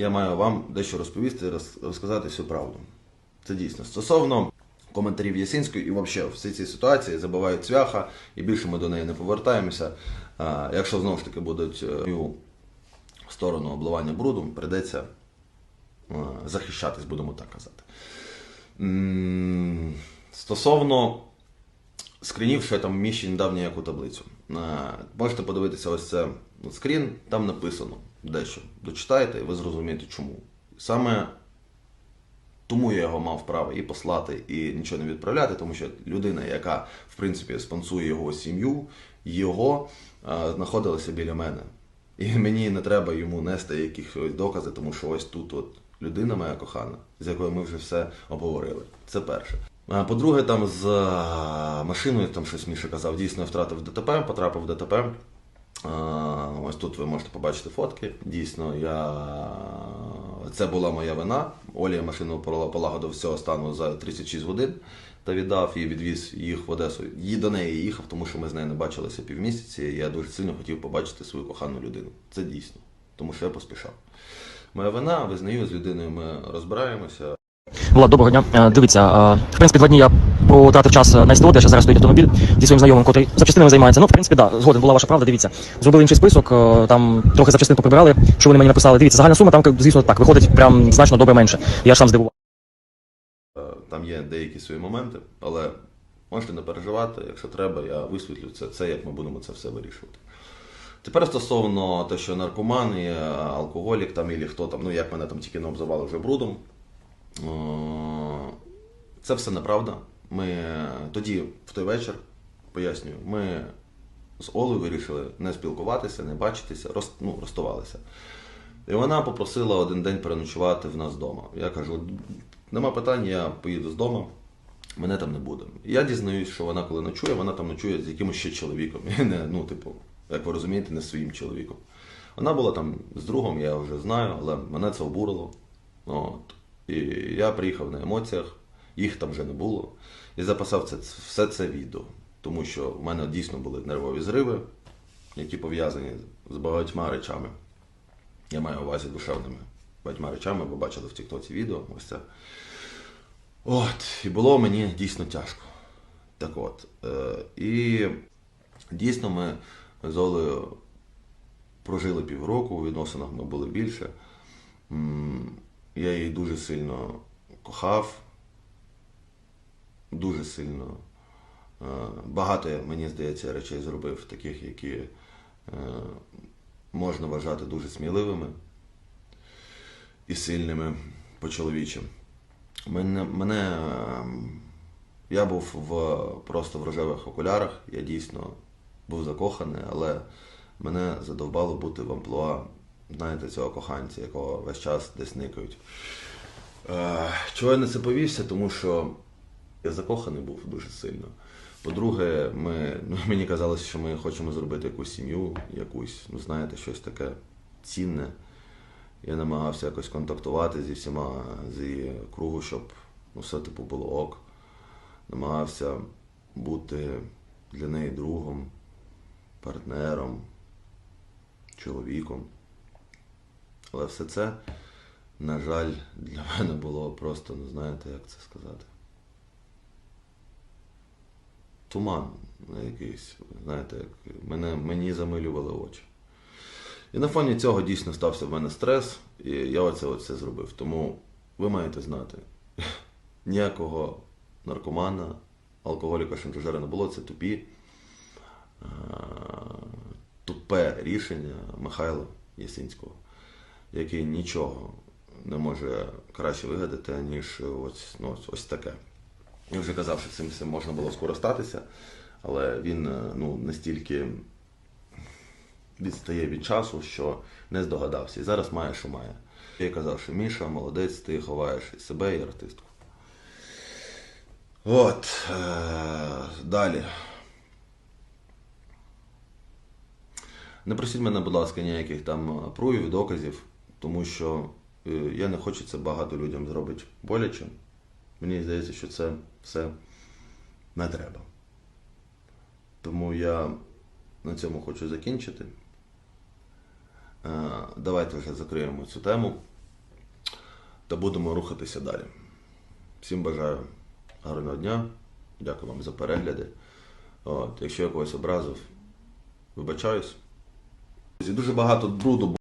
я маю вам дещо розповісти, роз- розказати всю правду. Це дійсно. Стосовно коментарів Ясинської і взагалі всі ці ситуації забивають цвяха, і більше ми до неї не повертаємося. Якщо знову ж таки будуть е, мою сторону обливання брудом, прийдеться е, захищатись, будемо так казати. Стосовно скрінів, що я там вміщені дав ніяку таблицю. Е, Можете подивитися ось це скрін, там написано дещо. Дочитаєте, і ви зрозумієте чому. Саме тому я його мав право і послати, і нічого не відправляти, тому що людина, яка в принципі спонсує його сім'ю, його е, знаходилася біля мене. І мені не треба йому нести якихось докази, тому що ось тут от людина моя кохана, з якою ми вже все обговорили. Це перше. По-друге, там з е, машиною, там щось Міша казав, дійсно втратив ДТП, потрапив в ДТП. А, Ось тут ви можете побачити фотки. Дійсно, я... це була моя вина. Олі я машину пола- полагодив з цього стану за 36 годин та віддав і відвіз їх в Одесу. І до неї їхав, тому що ми з нею не бачилися півмісяці. Я дуже сильно хотів побачити свою кохану людину. Це дійсно, тому що я поспішав. Моя вина, визнаю, з людиною ми розбираємося. Влад, доброго дня. Е, Дивіться, е, в принципі, два дні я потратив час на СТО, де ще зараз стоїть автомобіль зі своїм знайомим, котрий запчастинами займається. Ну, в принципі, да, згоден була ваша правда. Дивіться, зробили інший список, е, там трохи запчастин поприбирали, що вони мені написали. Дивіться, загальна сума там, звісно, так, виходить прям значно добре менше. Я ж сам здивував. Там є деякі свої моменти, але можете не переживати, якщо треба, я висвітлю це, це як ми будемо це все вирішувати. Тепер стосовно те, що наркоман, і, алкоголік там, і хто там, ну як мене там тільки не обзивали вже брудом. Е, Це все неправда. Ми тоді, в той вечір, пояснюю, ми з Олею вирішили не спілкуватися, не бачитися, роз, ну, розставалися. І вона попросила один день переночувати в нас вдома. Я кажу, нема питань, я поїду з дому, мене там не буде. Я дізнаюсь, що вона, коли ночує, вона там ночує з якимось ще чоловіком. І не, ну, типу, як ви розумієте, не своїм чоловіком. Вона була там з другом, я вже знаю, але мене це обурило. От. І я приїхав на емоціях, їх там вже не було. І записав це, все це відео. Тому що в мене дійсно були нервові зриви, які пов'язані з багатьма речами. Я маю увазі душевними багатьма речами, ви бачили в Тіктоці відео. Ось це. От, і було мені дійсно тяжко. Так от. Е, і дійсно ми з Олею прожили півроку, у відносинах ми були більше. Я її дуже сильно кохав, дуже сильно. Е, Багато, мені здається, речей зробив, таких, які е, можна вважати дуже сміливими і сильними по-чоловічим. Мене, мене ем, я був в, просто в рожевих окулярах, я дійсно був закоханий, але мене задовбало бути в амплуа, знаєте, цього коханця, якого весь час десь никають. Е, чого я на це повівся? Тому що я закоханий був дуже сильно. По-друге, ми, ну, мені казалося, що ми хочемо зробити якусь сім'ю, якусь, ну знаєте, щось таке цінне. Я намагався якось контактувати зі всіма з її кругу, щоб ну, все типу було ок. Намагався бути для неї другом, партнером, чоловіком. Але все це, на жаль, для мене було просто, не знаєте, як це сказати. Туман якийсь, знаєте, як мене, мені замилювали очі. І на фоні цього дійсно стався в мене стрес, і я оце оце зробив. Тому ви маєте знати, ніякого наркомана, алкоголіка, шантажера не було, це тупі. Тупе рішення Михайла Ясинського, який нічого не може краще вигадати, ніж ось, ну, ось таке. Я вже казав, що цим всім можна було скористатися, але він е, ну, настільки відстає від часу, що не здогадався. І зараз має, що має. Я казав, що Міша, молодець, ти ховаєш і себе, і артистку. От. Е- далі. Не просіть мене, будь ласка, ніяких там е, проявів, доказів, тому що я не хочу це багато людям зробити боляче. Мені здається, що це все не треба. Тому я на цьому хочу закінчити. Е, Давайте вже закриємо цю тему. та будемо рухатися далі. Всім бажаю гарного дня. Дякую вам за перегляди. От, якщо я когось образив, вибачаюсь. Дуже багато бруду